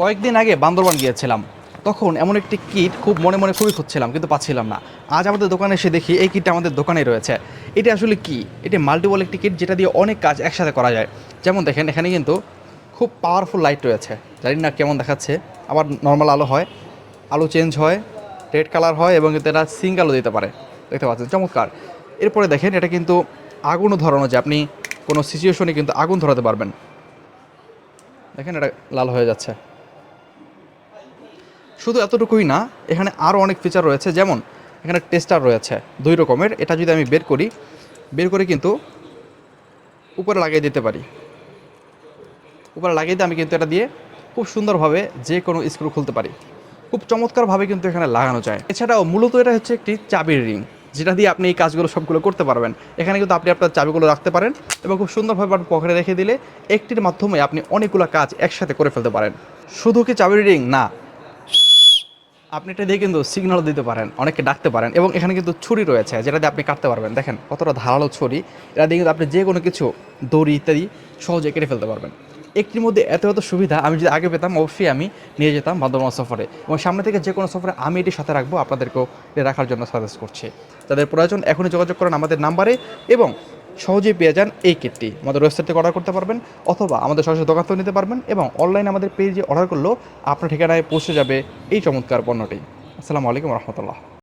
কয়েকদিন আগে বান্দরবান গিয়েছিলাম। তখন এমন একটি কিট খুব মনে মনে খুবই খুঁজছিলাম, কিন্তু পাচ্ছিলাম না। আজ আমাদের দোকানে এসে দেখি এই কিটটা আমাদের দোকানে রয়েছে। এটা আসলে কি? এটি মাল্টিপল একটি কিট যেটা দিয়ে অনেক কাজ একসাথে করা যায়। যেমন দেখেন, এখানে কিন্তু খুব পাওয়ারফুল লাইট রয়েছে। জানি না কেমন দেখাচ্ছে। আবার নর্মাল আলো হয়, আলো চেঞ্জ হয় রেড কালার হয় এবং এটা সিঙ্গালও দিতে পারে। দেখতে পাচ্ছেন, চমৎকার। এরপরে দেখেন, এটা কিন্তু আগুনও ধরানো যায়। আপনি কোনো সিচুয়েশনে কিন্তু আগুন ধরাতে পারবেন। দেখেন, এটা লাল হয়ে যাচ্ছে। শুধু এতটুকুই না, এখানে আরও অনেক ফিচার রয়েছে। যেমন, এখানে টেস্টার রয়েছে দুই রকমের। এটা যদি আমি বের করি, বের করে কিন্তু উপরে লাগিয়ে দিতে পারি। উপরে লাগিয়ে দিয়ে আমি কিন্তু এটা দিয়ে খুব সুন্দরভাবে যে কোনো স্ক্রু খুলতে পারি। খুব চমৎকারভাবে কিন্তু এখানে লাগানো যায়। এছাড়াও মূলত এটা হচ্ছে একটি চাবির রিং যেটা দিয়ে আপনি এই কাজগুলো সবগুলো করতে পারবেন। এখানে কিন্তু আপনি আপনার চাবিগুলো রাখতে পারেন এবং খুব সুন্দরভাবে আপনি পকেটে রেখে দিলে একটির মাধ্যমে আপনি অনেকগুলো কাজ একসাথে করে ফেলতে পারেন। শুধু কি চাবির রিং না আপনি এটা দিয়ে কিন্তু সিগন্যাল দিতে পারেন, অনেককে ডাকতে পারেন এবং এখানে কিন্তু ছুরি রয়েছে যেটা দিয়ে আপনি কাটতে পারবেন। দেখেন কতটা ধারালো ছুরি, এটা দিয়ে কিন্তু আপনি যে কোনো কিছু, দড়ি ইত্যাদি সহজে কেটে ফেলতে পারবেন। একটির মধ্যে এত এত সুবিধা, আমি যদি আগে পেতাম অবশ্যই আমি নিয়ে যেতাম বান্দরবান সফরে এবং সামনে থেকে যে কোনো সফরে আমি এটি সাথে রাখব, আপনাদেরকেও রাখার জন্য সাজেস্ট করছি। তাদের প্রয়োজন এখনই যোগাযোগ করেন আমাদের নাম্বারে এবং সহজেই পেয়ে যান এই কিটটি। আমাদের ওয়েবসাইট থেকে অর্ডার করতে পারবেন অথবা আমাদের সরাসরি দোকান থেকে নিতে পারবেন এবং অনলাইনে আমাদের পেজে অর্ডার করলেও আপনার ঠিকানায় পৌঁছে যাবে এই চমৎকার পণ্যটি। আসসালামু আলাইকুম রহমতুল্লাহ।